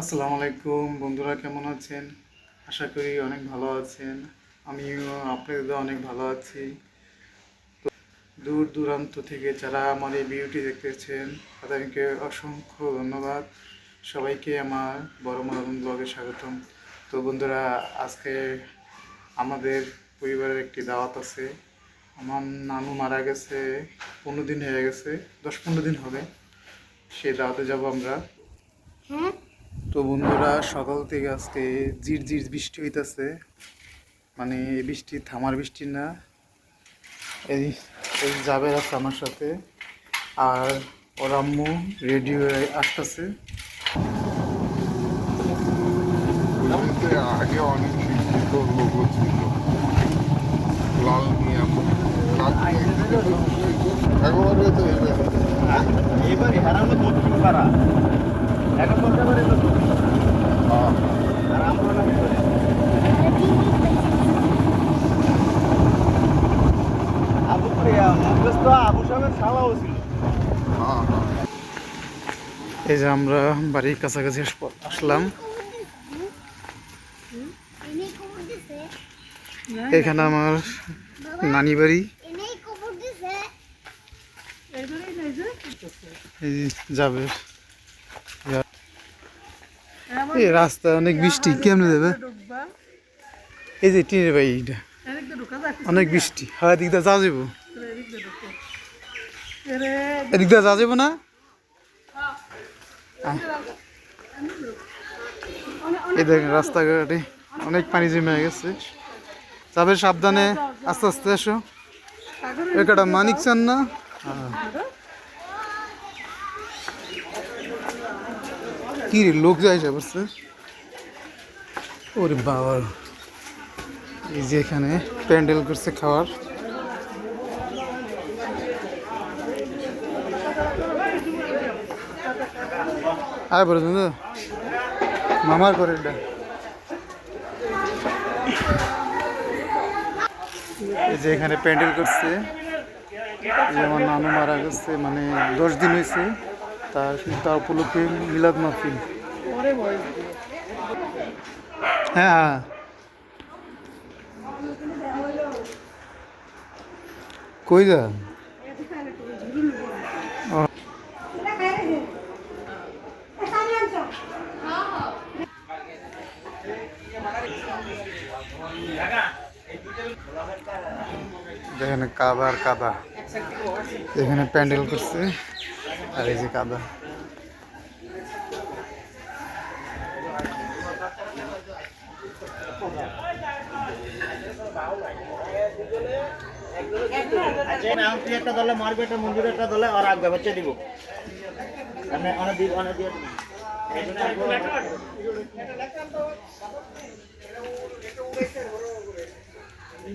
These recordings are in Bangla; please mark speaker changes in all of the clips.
Speaker 1: আসসালামু আলাইকুম, বন্ধুরা কেমন আছেন? আশা করি অনেক ভালো আছেন। আমিও আপনাদের অনেক ভালো আছি। তো দূর দূরান্ত থেকে যারা আমার এই ভিডিওটি দেখতেছেন, তাদেরকে অসংখ্য ধন্যবাদ। সবাইকে আমার বড় মারাদন ব্লগে স্বাগতম। তো বন্ধুরা, আজকে আমাদের পরিবারের একটি দাওয়াত আছে। আমার নানু মারা গেছে পনেরো দিন হয়ে গেছে, দশ পনেরো দিন হবে। সেই দাওয়াতে যাব আমরা।
Speaker 2: হ্যাঁ?
Speaker 1: তো বন্ধুরা সকাল থেকে আজকে জির জির বৃষ্টি হইতেছে। মানে এই বৃষ্টি থামার বৃষ্টি না। এই এই জাবের আছে আমার সাথে। আর ওর আম্মু রেডি হয়ে আসতেছে।
Speaker 3: আগে অনেক লোক ছিল। লাল একেবারে তো এবারে
Speaker 4: হারানো দক্ষিণ পাড়া এখন বলতে পারে তো
Speaker 3: হ্যাঁ
Speaker 4: আর আমরা না ভিতরে আবু প্রিয়া মুখস্থ আবু সাহেবের শালাও ছিল
Speaker 3: হ্যাঁ হ্যাঁ
Speaker 1: এই যে আমরা বাড়ির কাছাকাছি আসলাম। এখানে আমার নানি বাড়ি। যাবে। এই রাস্তা অনেক বৃষ্টি, কেমনে যাবে? এই যে টিনের বাড়ি এইটা। অনেক বৃষ্টি। হ্যাঁ এদিক দিয়ে যা যাব এদিক দিয়ে যা যাব না। এই রাস্তাঘাটে অনেক পানি জমে গেছে। যাবে সাবধানে আস্তে আস্তে এসো। একটা মানিক চান না? হ্যাঁ। কি রে, লোক যায় বসছে। ওরে বাবার এই যে এখানে প্যান্ডেল করছে খাওয়ার। আয় বলে দাদা মামার করে এটা এই যে এখানে প্যান্ডেল করছে। এই যে আমার নানু মারা গেছে মানে দশ দিন হয়েছে। তার তা উপলক্ষে মিলাদ মাহফিল। হ্যাঁ হ্যাঁ। কই যা ও, এখানে কাদা আর কাদা এখানে প্যান্ডেল করছে। আর এই যে কাদা
Speaker 4: আচ্ছা না তুই একটা দলে মারবে একটা মঞ্জুর একটা দলে আর আগে বাচ্চা দিব আমি অনেক দিব অনেক দিয়ে এই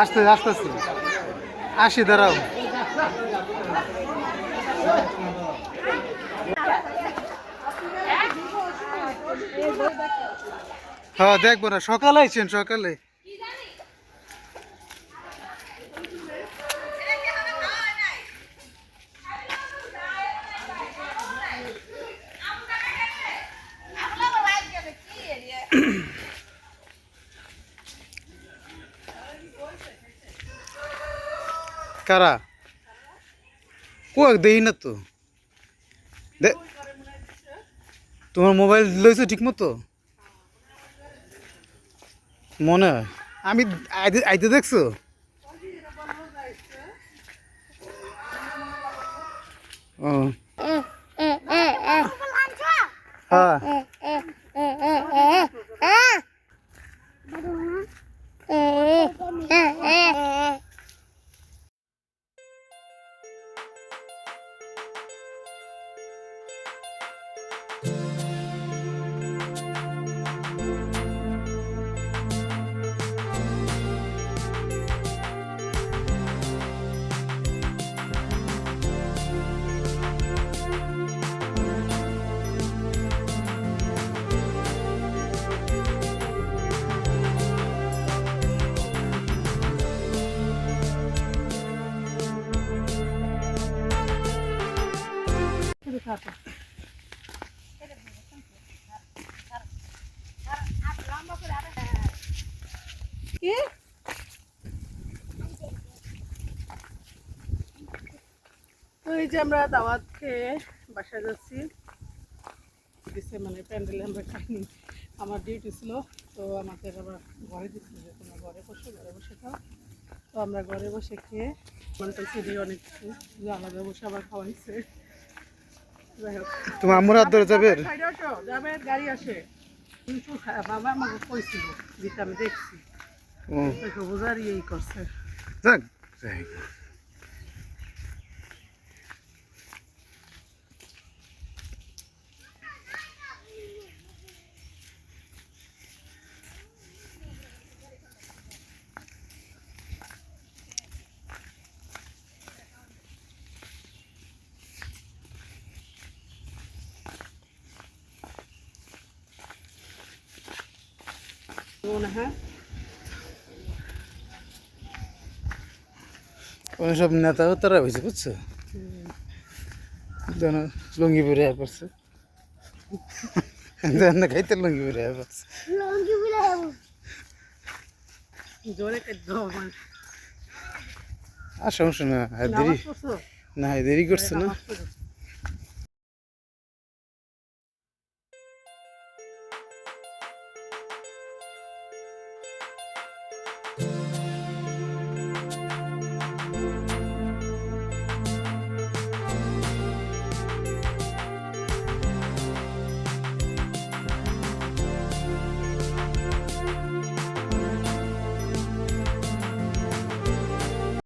Speaker 1: আস্তে আস্তে আস্তে আসি দাঁড়াও। হ্যাঁ দেখব না। সকালে আইছেন সকালে। কারা? ও দেই না তো। তোমার মোবাইল লইছো ঠিক মতো মনে হয়। আমি আইতে দেখছ? ও। হ্যাঁ
Speaker 5: কি তো এই যে আমরা দাওয়াত খেয়ে বাসায় যাচ্ছি। দিছে মানে প্যান্ডেলে আমরা খাইনি। আমার ডিউটি ছিল, তো আমাদের আবার ঘরে দিচ্ছিল যে তোমরা ঘরে বসে ঘরে বসে খাও। তো আমরা ঘরে বসে খেয়ে মানে সিঁড়ি অনেক কিছু আলাদা বসে আবার খাওয়াইছে।
Speaker 1: তোমার আম্মুর হাত ধরে যাবে?
Speaker 5: যাবে গাড়ি আসে। কিন্তু হ্যাঁ, বাবা আমাকে কইছিল যেটা আমি দেখছি। সবুজার ইয়েই করছে।
Speaker 1: যাক ওই সব নেতা তারা হয়েছে বুঝছ? যেন লুঙ্গি পরে পড়ছে। যেন খাইতে লুঙ্গি পরে পড়ছে।
Speaker 2: লঙ্গি বলে যাব
Speaker 5: জোরে কেটে
Speaker 1: আর সমস্যা না দেরি না দেরি করছে না।